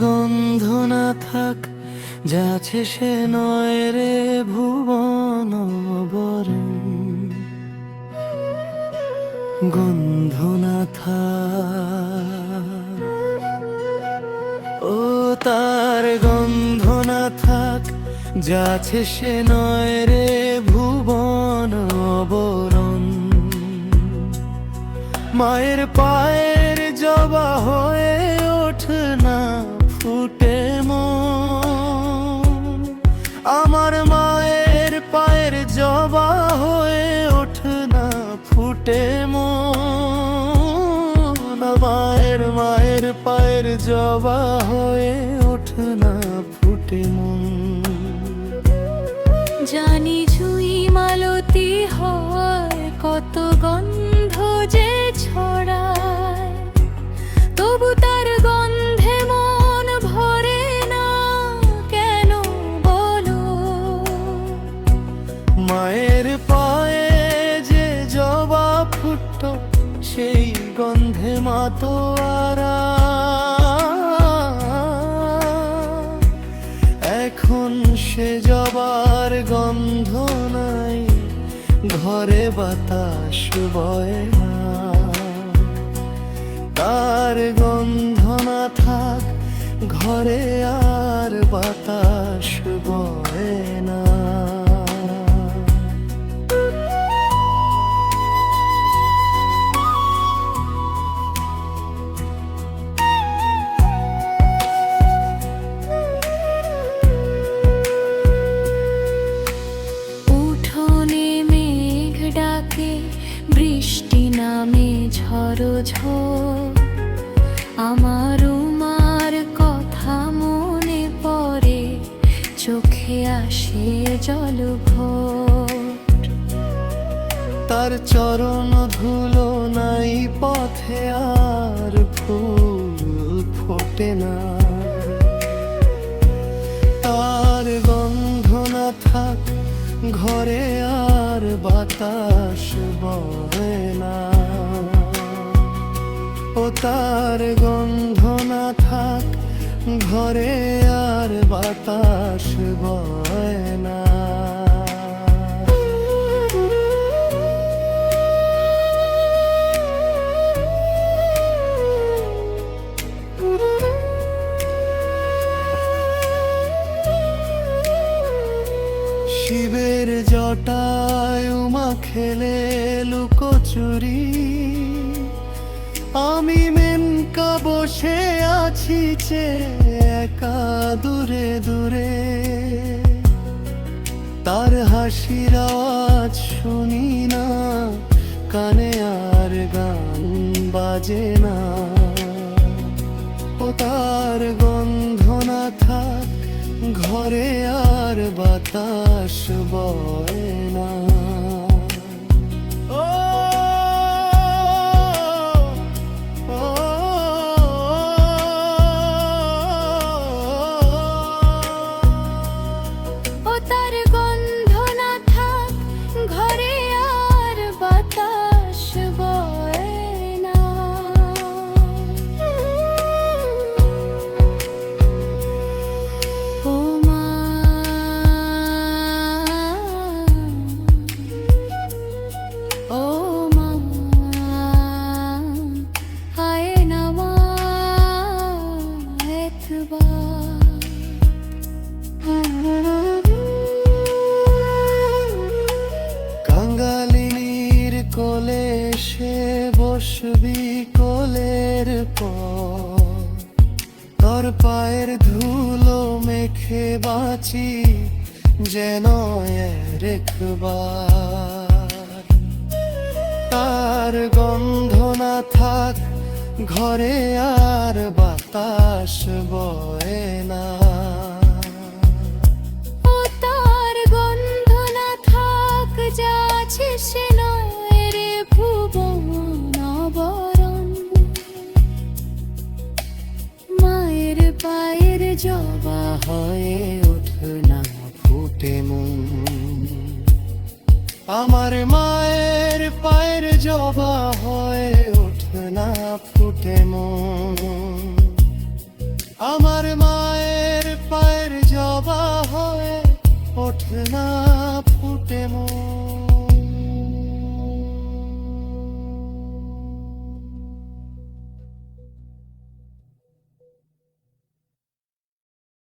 গন্ধ না থাক যাচ্ছে সে নয় রে ভুবন গন্ধ না থাক, ও তার গন্ধ না থাক যাচ্ছে সে নয় রে ভুবন বরণ। মায়ের পায়ের জবা হয়ে মন মায়ের মায়ের পায়ের জবা হয়ে ওঠ না ফুটে জানি জুই মালতী হয় কত গন্ধ সেই গন্ধে মাতোয়ারা। এখন সে জবার গন্ধ নাই, ঘরে বাতাস বয় না। তার গন্ধ না থাক, ঘরে আর বাতাস বয় না। ডাকে বৃষ্টি নামে ঝড়ো আমার উমার কথা মনে পড়ে, চোখে আসে জল তার চরণ ধুলো নাই পথে আর ফুল ফোটে না। তার গন্ধ না থাক, ঘরে আর বাতাস বহে না। ও তার গন্ধ না থাক ঘরে আর বাতাস শিবের জটায় উমা খেলে লুকোচুরি আমি মেনকা বসে আছি যে একা দূরে দূরে। তার হাসির শুনি না, কানে আর গান বাজে না। ও তার গন্ধ না থাক, ঘরে আর বাতাস বয় না ও, তার বসবি কোলের পর, তোর পায়ের ধুলো মেখে বাঁচি যেন তার গন্ধ না থাক, ঘরে আর বাতাস বয় না। তার গন্ধ না থাক সে জবা হয়ে ওঠ না, ফুটে মন। আমার মায়ের পায়ের জবা হয়ে ওঠ না, ফুটে মন। আমার মায়ের পায়ের জবা হয়ে ওঠে না